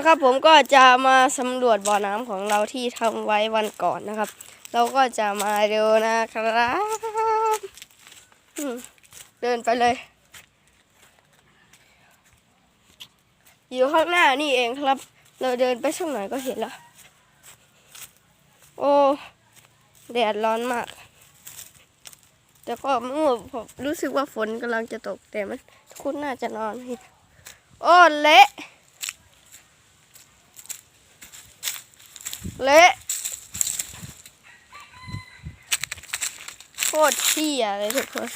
นะครับผมก็จะมาสำรวจบ่อน้ำของเราที่ทำไว้วันก่อนนะครับ เราก็จะมาดูนะครับเดินไปเลย อยู่ข้างหน้านี่เองครับ เราเดินไปสักหน่อยก็เห็นแล้ว โอ้แดดร้อนมาก แต่ก็เมื่อผมรู้สึกว่าฝนกำลังจะตกแต่มันคุณน่าจะนอนโอ้เละ เละโคตรเที่ยเลยทุกคน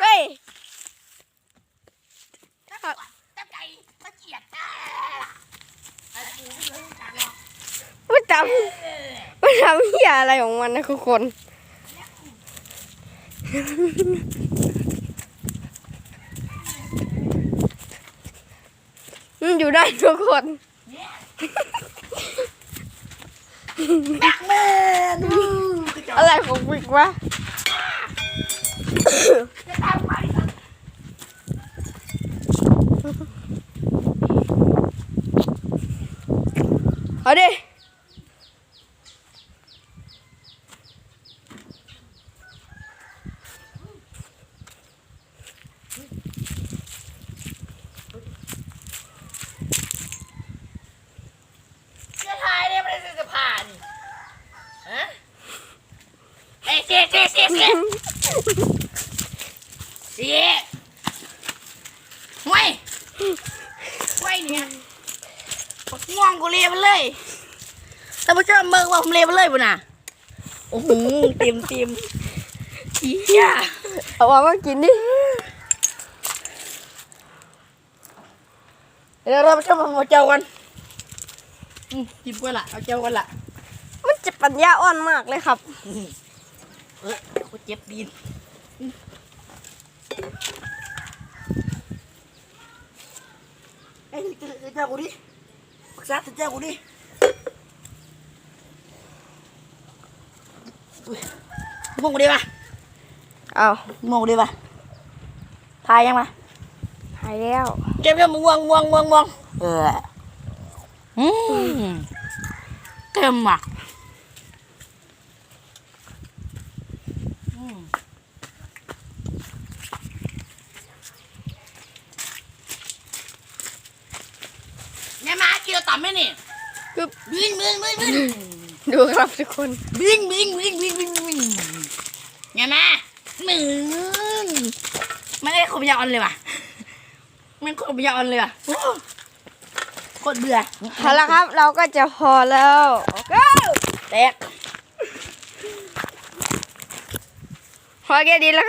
เฮ้ยตั้งใจมาเจียดตามันทำมันทำเที่ยอะไรของมันนะทุกคนมันอยู่ได้ทุกคนแม่แม่ดู อะไรของวิกวะเอาดิ จะถ่ายเนี่ยไม่ได้จะผ่านฮะเอ้ยเสียเสียเสียเสีย เสียห่วยห่วยเนี่ยปักง่วงกูเรียบเลยท่านผู้ชมเบิ่งว่าผมเรียบเลยปุ่นน่ะโอ้โหเต็มเต็มเฮียเอาออกมากินดิเดี๋ยวเราไปชมเอาเจ้ากันอืมกินกันละเอาเจ้ากันละมันจะปัญญาอ่อนมากเลยครับ เออกูเจ็บดีน เอ้ยเจ้ากูดิปรึกษาเจ้ากูดิอุ๊ยมองกูดิป่ะเอามองกูดิป่ะทายยังมา หายแล้ว เก็บยังม่วงม่วงม่วงม่วงเอออืมเต็มอะอืมแม่มาเกี่ยวต่ำไหมนี่กึบบิงบิงบิงบิงดูครับทุกคนบิงบิงบิงบิงบิงบิงแม่มาหนึ่งไม่ได้ขบยาอ่อนเลยว่ะมันขบยาอ่อนเลยว่ะโอ้โคตรเบื่อเอาละครับ เราก็จะพอแล้วโอเคแตกพอแค่นี้แล้ว